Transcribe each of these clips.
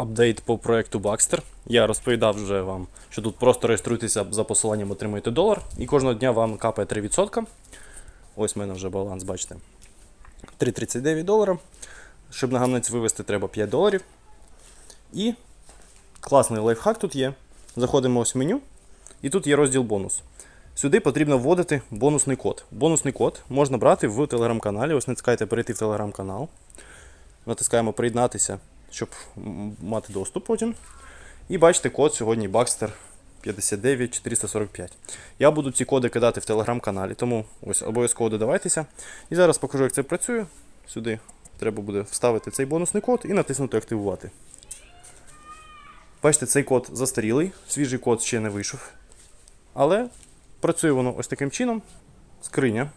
апдейт по проекту Baxter. Я розповідав вже вам, що тут просто реєструйтеся за посиланням, отримуєте долар, і кожного дня вам капає 3%. Ось в мене вже баланс, бачите. 3,39 долара. Щоб на гамнець вивести, треба 5 доларів. І класний лайфхак тут є. Заходимо ось в меню, і тут є розділ бонус. Сюди потрібно вводити бонусний код. Бонусний код можна брати в телеграм-каналі. Ось натискаєте перейти в телеграм-канал. Натискаємо приєднатися, щоб мати доступ потім. І бачите код сьогодні Baxter 59445. Я буду ці коди кидати в телеграм-каналі, тому ось обов'язково додавайтеся. І зараз покажу, як це працює. Сюди треба буде вставити цей бонусний код і натиснути активувати. Бачите, цей код застарілий, свіжий код ще не вийшов. Але працює воно ось таким чином. Скриня.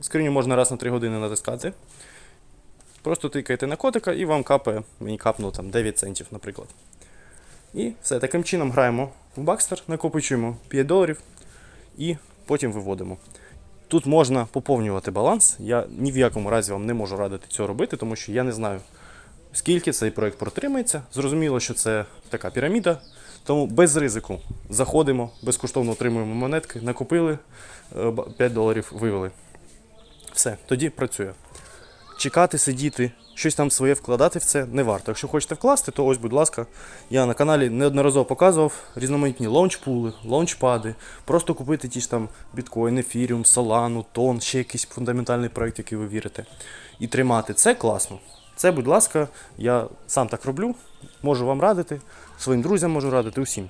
Скриню можна раз на 3 години натискати. Просто тикаєте на котика і вам капає, мені капнуло там 9 центів, наприклад. І все, таким чином граємо в Baxter, накопичуємо 5 доларів і потім виводимо. Тут можна поповнювати баланс. Я ні в якому разі вам не можу радити цього робити, тому що я не знаю, скільки цей проект протримається. Зрозуміло, що це така піраміда. Тому без ризику заходимо, безкоштовно отримуємо монетки, накупили е, 5 доларів, вивели. Все, тоді працює. Чекати, сидіти, щось там своє вкладати в це не варто. Якщо хочете вкласти, то ось, будь ласка, я на каналі неодноразово показував різноманітні лаунчпули, лаунчпади, просто купити ті ж там біткоін, ефіріум, солану, тон, ще якийсь фундаментальний проект, який ви вірите. І тримати це класно. Це, будь ласка, я сам так роблю, можу вам радити, своїм друзям можу радити, усім.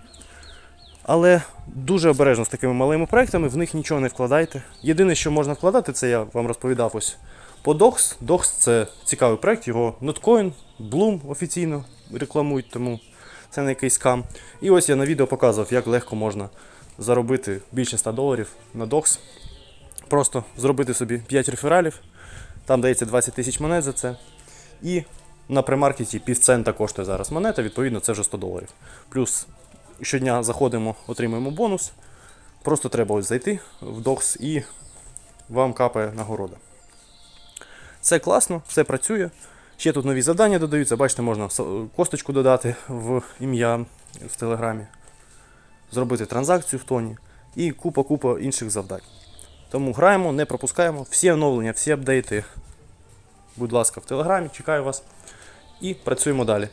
Але дуже обережно з такими малими проектами, в них нічого не вкладайте. Єдине, що можна вкладати, це я вам розповідав ось по DOX. DOX це цікавий проект, його Notcoin, Bloom офіційно рекламують, тому це не якийсь скам. І ось я на відео показував, як легко можна заробити більше 100 доларів на DOX. Просто зробити собі 5 рефералів, там дається 20 тисяч монет за це. І на премаркеті півцента коштує зараз монета, відповідно, це вже 100 доларів. Плюс щодня заходимо, отримуємо бонус. Просто треба ось зайти в DOX і вам капає нагорода. Це класно, все працює. Ще тут нові завдання додаються. Бачите, можна косточку додати в ім'я в Телеграмі, зробити транзакцію в тоні і купа-купа інших завдань. Тому граємо, не пропускаємо. Всі оновлення, всі апдейти, будь ласка, в Телеграмі, чекаю вас. І працюємо далі.